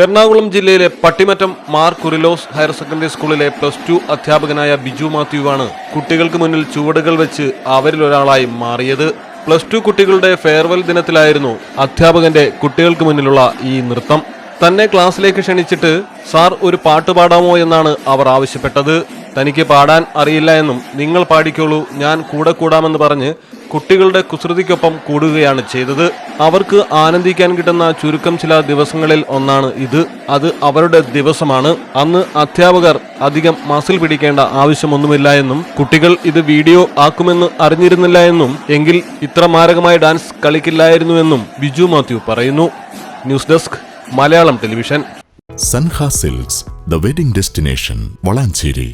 എറണാകുളം ജില്ലയിലെ Pattimattam Mar Kurilos higher secondary സ്കൂളിലെ plus two അധ്യാപകനായ ബിജു മാത്യുവാണ് കുട്ടികൾക്ക് മുന്നിൽ ചുവടുകൾ വെച്ച് അവരിൽ ഒരാളായി മാറിയത്. പ്ലസ് ടു കുട്ടികളുടെ ഫെയർവെൽ ദിനത്തിലായിരുന്നു അധ്യാപകന്റെ കുട്ടികൾക്ക് മുന്നിലുള്ള ഈ നൃത്തം. തന്നെ ക്ലാസ്സിലേക്ക് ക്ഷണിച്ചിട്ട് സാർ ഒരു പാട്ട് പാടാമോ എന്നാണ് അവർ ആവശ്യപ്പെട്ടത്. തനിക്ക് പാടാൻ അറിയില്ല എന്നും നിങ്ങൾ പാടിക്കോളൂ. ഞാൻ കൂടെ കൂടാമെന്ന് പറഞ്ഞ് കുട്ടികളുടെ കുസൃതിക്കൊപ്പം കൂടുകയാണ് ചെയ്തത്. അവർക്ക് ആനന്ദിക്കാൻ കിട്ടുന്ന ചുരുക്കം ചില ദിവസങ്ങളിൽ ഒന്നാണ് ഇത്. അത് അവരുടെ ദിവസമാണ്. അന്ന് അധ്യാപകർ അധികം മസിൽ പിടിക്കേണ്ട ആവശ്യമൊന്നുമില്ല എന്നും കുട്ടികൾ ഇത് വീഡിയോ ആക്കുമെന്ന് അറിഞ്ഞിരുന്നില്ല എന്നും എങ്കിൽ ഇത്ര മാരകമായ ഡാൻസ് കളിക്കില്ലായിരുന്നുവെന്നും ബിജു മാത്യു പറയുന്നു. News desk Malayalam television. Sanha Silks the wedding destination Valanchery.